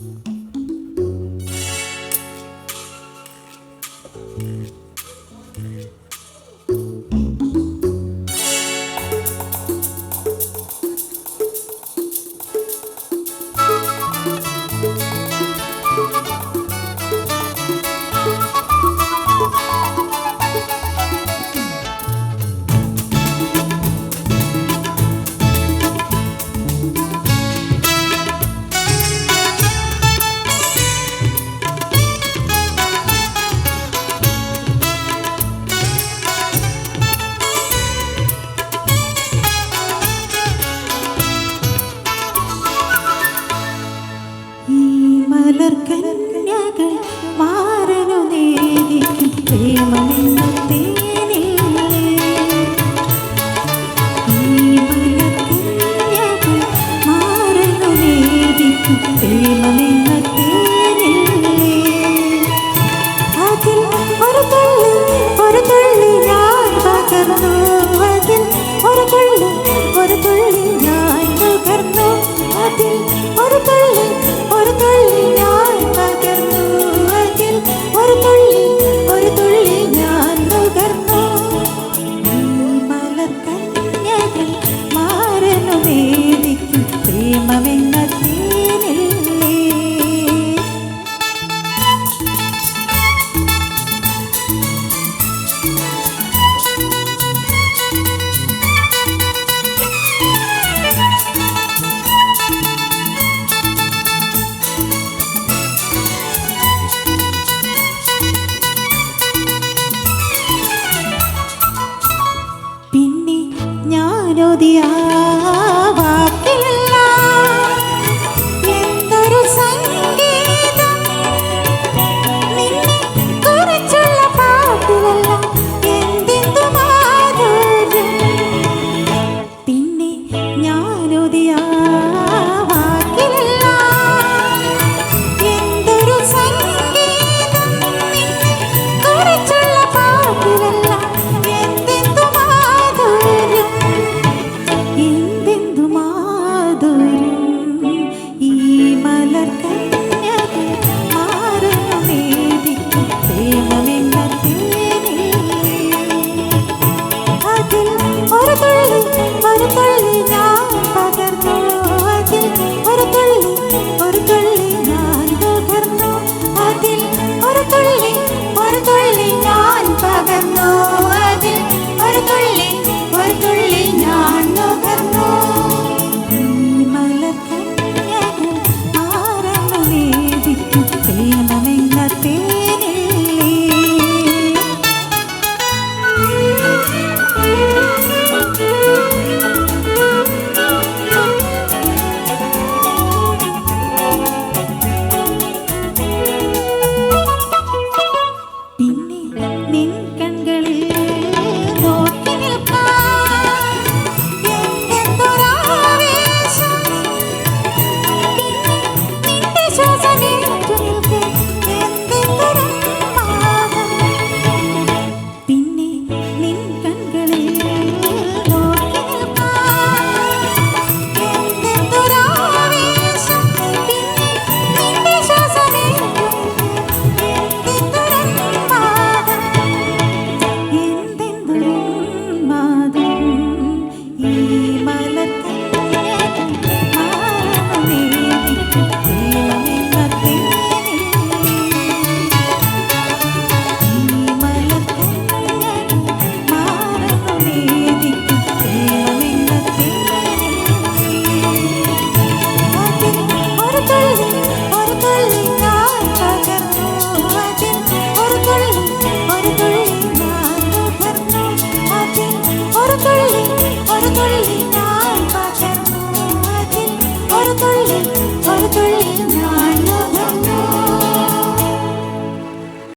Mm-hmm. ഒരു തുള്ളി ഒരു ഞാൻ അതിൽ ഒരു തുള്ളി ഒരു തുള്ളി 的爱。